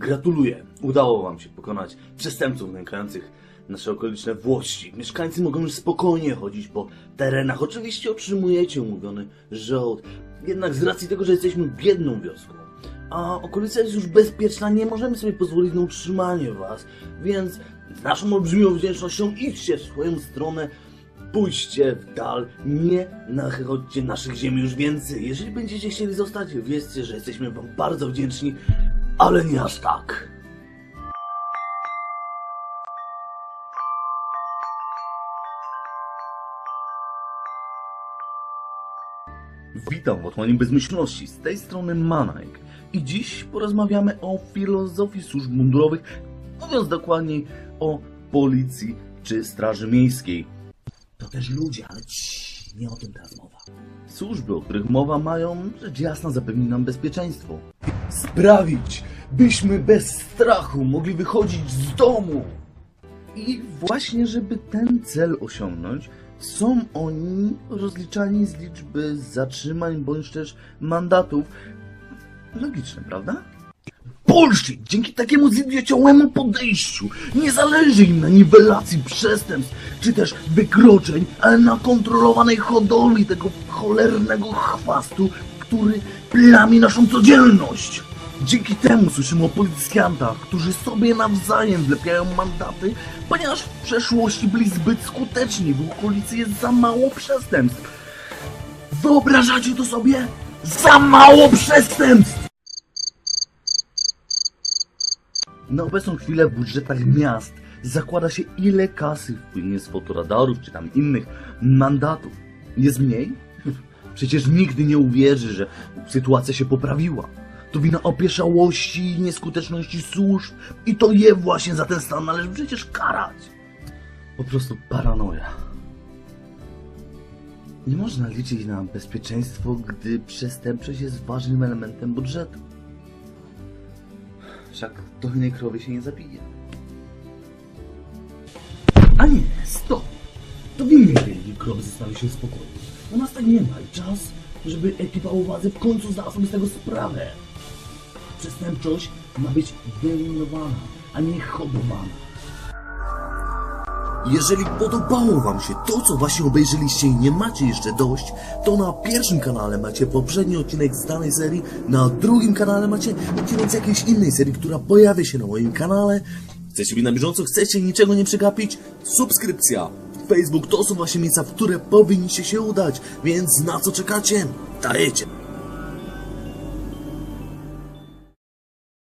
Gratuluję. Udało wam się pokonać przestępców nękających nasze okoliczne włości. Mieszkańcy mogą już spokojnie chodzić po terenach. Oczywiście otrzymujecie umówiony żołd. Jednak z racji tego, że jesteśmy biedną wioską, a okolica jest już bezpieczna, nie możemy sobie pozwolić na utrzymanie was. Więc z naszą olbrzymią wdzięcznością idźcie w swoją stronę, pójdźcie w dal, nie nachodźcie naszych ziemi już więcej. Jeżeli będziecie chcieli zostać, wiedzcie, że jesteśmy wam bardzo wdzięczni, ale nie aż tak. Witam w Otchłani Bezmyślności, z tej strony Manajk. I dziś porozmawiamy o filozofii służb mundurowych, mówiąc dokładniej o policji czy straży miejskiej. To też ludzie, ale cii, nie o tym teraz mowa. Służby, o których mowa mają, rzecz jasna zapewni nam bezpieczeństwo. Sprawić, byśmy bez strachu mogli wychodzić z domu. I właśnie, żeby ten cel osiągnąć, są oni rozliczani z liczby zatrzymań bądź też mandatów. Logiczne, prawda? Bullshit! Dzięki takiemu zidiociołemu podejściu nie zależy im na niwelacji przestępstw czy też wykroczeń, ale na kontrolowanej hodowli tego cholernego chwastu, który plami naszą codzienność. Dzięki temu słyszymy o policjantach, którzy sobie nawzajem wlepiają mandaty, ponieważ w przeszłości byli zbyt skuteczni, w okolicy jest za mało przestępstw. Wyobrażacie to sobie? Za mało przestępstw! Na obecną chwilę w budżetach miast zakłada się ile kasy wpłynie z fotoradarów czy tam innych mandatów. Jest mniej? Przecież nigdy nie uwierzy, że sytuacja się poprawiła. To wina opieszałości nieskuteczności służb i to je właśnie za ten stan należy przecież karać. Po prostu paranoja. Nie można liczyć na bezpieczeństwo, gdy przestępczość jest ważnym elementem budżetu. Wszak dojnej krowy się nie zabije. A nie, stop! To w innej religii krowy zostały się spokojne. U nas tak nie ma i czas, żeby ekipa u władzy w końcu zdała sobie z tego sprawę. Przestępczość ma być wyeliminowana, a nie hodowana. Jeżeli podobało Wam się to, co właśnie obejrzeliście i nie macie jeszcze dość, to na pierwszym kanale macie poprzedni odcinek z danej serii, na drugim kanale macie odcinek z jakiejś innej serii, która pojawia się na moim kanale. Chcecie być na bieżąco, chcecie niczego nie przegapić? Subskrypcja! Facebook to są właśnie miejsca, w które powinniście się udać, więc na co czekacie? Dajecie!